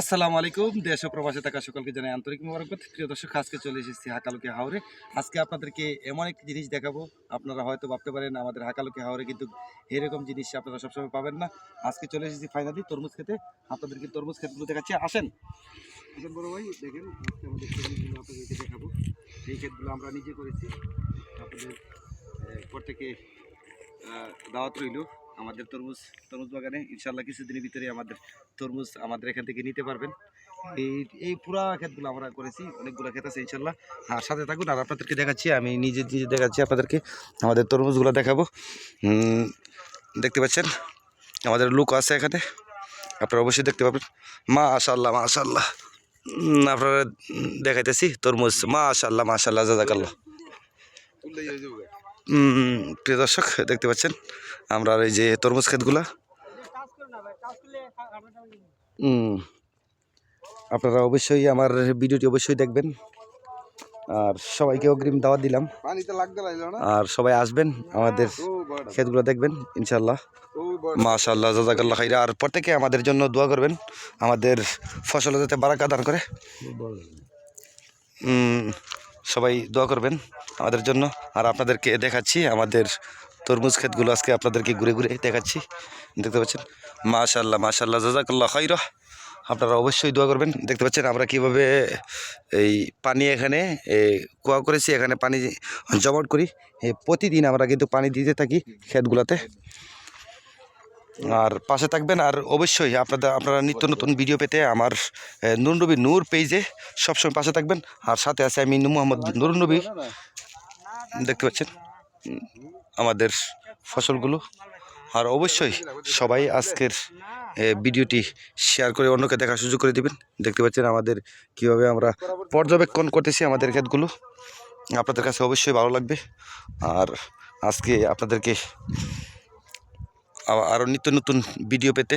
আসসালামু আলাইকুম। দেশ ও প্রবাসে থাকা সকলকে জানাই আন্তরিক মোবারকবাদ। প্রিয় দর্শক, আজকে চলে এসেছি হাকালুকি হাওরে। আজকে আপনাদেরকে এমন একটি জিনিস দেখাবো। আপনারা হয়তো ভাবতে পারেন, আমাদের হাকালুকি হাওরে কিন্তু এরকম জিনিস আপনারা সবসময় পাবেন না। আজকে চলে এসেছি ফাইনালি তরমুজ খেতে। আপনাদেরকে তরমুজ ক্ষেতগুলো দেখাচ্ছি। আসেন। আসেন বড় ভাই, দেখেন আজকে আমাদের আপনাদেরকে দেখাবো। এই ক্ষেতগুলো আমরা নিজে করেছি। আপনাদের প্রত্যেকে দাওয়াত রইল। আমাদের তরমুজ তরমুজ বাগানে ইনশাল্লাহ কিছুদিনের ভিতরে আমাদের তরমুজ আমাদের এখান থেকে নিতে পারবেন। এই এই পুরা ক্ষেতগুলো আমরা করেছি, অনেকগুলো ক্ষেত আছে ইনশাল্লাহ আর সাথে থাকুন, আর আপনাদেরকে দেখাচ্ছি, আমি নিজে নিজে দেখাচ্ছি আপনাদেরকে, আমাদের তরমুজগুলো দেখাবো। দেখতে পাচ্ছেন, আমাদের লুক আছে এখানে, আপনারা অবশ্যই দেখতে পাবেন। মা আশাল্লাহ মা আশাল্লাহ আপনারা দেখাইতেছি তরমুজ মা আশাল্লাহ মা আশাল্লাহ জাজাকাল্লাহ প্রিয় দর্শক দেখতে পাচ্ছেন আমরা এই যে তরমুজ ক্ষেতগুলা। আপনারা অবশ্যই আমার ভিডিওটি অবশ্যই দেখবেন। আর সবাইকে অগ্রিম দাওয়াত দিলাম। আর সবাই আসবেন আমাদের ক্ষেতগুলো দেখবেন ইনশাল্লাহ মাশাল্লাহ জাজাকাল্লাহ খাইরা। আর প্রত্যেকে আমাদের জন্য দোয়া করবেন আমাদের ফসল যাতে বারাকা দান করে। সবাই দোয়া করবেন। আমাদের জন্য। আর আপনাদেরকে দেখাচ্ছি আমাদের তরমুজ ক্ষেতগুলো। আজকে আপনাদেরকে ঘুরে ঘুরে দেখাচ্ছি। দেখতে পাচ্ছেন? মাশাল্লাহ মাশাল্লাহ জাজাকাল্লাহ খাইরা আপনারা অবশ্যই দোয়া করবেন। দেখতে পাচ্ছেন, আমরা কীভাবে এই পানি এখানে কুয়া করেছি। এখানে পানি জমাট করি। প্রতিদিন আমরা কিন্তু পানি দিতে থাকি ক্ষেতগুলোতে। আর পাশে থাকবেন আর অবশ্যই আপনাদের আপনারা নিত্য নতুন ভিডিও পেতে আমার এ, নূর পেজে সবসময় পাশে থাকবেন। আর সাথে আছে আমি মোহাম্মদ নুর নবী। দেখতে পাচ্ছেন আমাদের ফসলগুলো। আর অবশ্যই সবাই আজকের ভিডিওটি শেয়ার করে অন্যকে দেখার সুযোগ করে দিবেন। দেখতে পাচ্ছেন আমাদের কীভাবে আমরা পর্যবেক্ষণ করতেছি আমাদের ক্ষেতগুলো। আপনাদের কাছে অবশ্যই ভালো লাগবে। আর আজকে আপনাদেরকে আরও নিত্য নতুন ভিডিও পেতে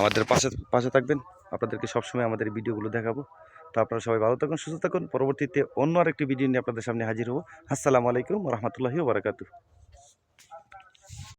আমাদের পাশে পাশে থাকবেন। আপনাদেরকে সবসময় আমাদের ভিডিওগুলো দেখাবো। তো আপনারা সবাই ভালো থাকুন, সুস্থ থাকুন। পরবর্তীতে অন্য আরেকটি ভিডিও নিয়ে আপনাদের সামনে হাজির হব। আসসালামু আলাইকুম রহমতুল্লাহি বারাকাতু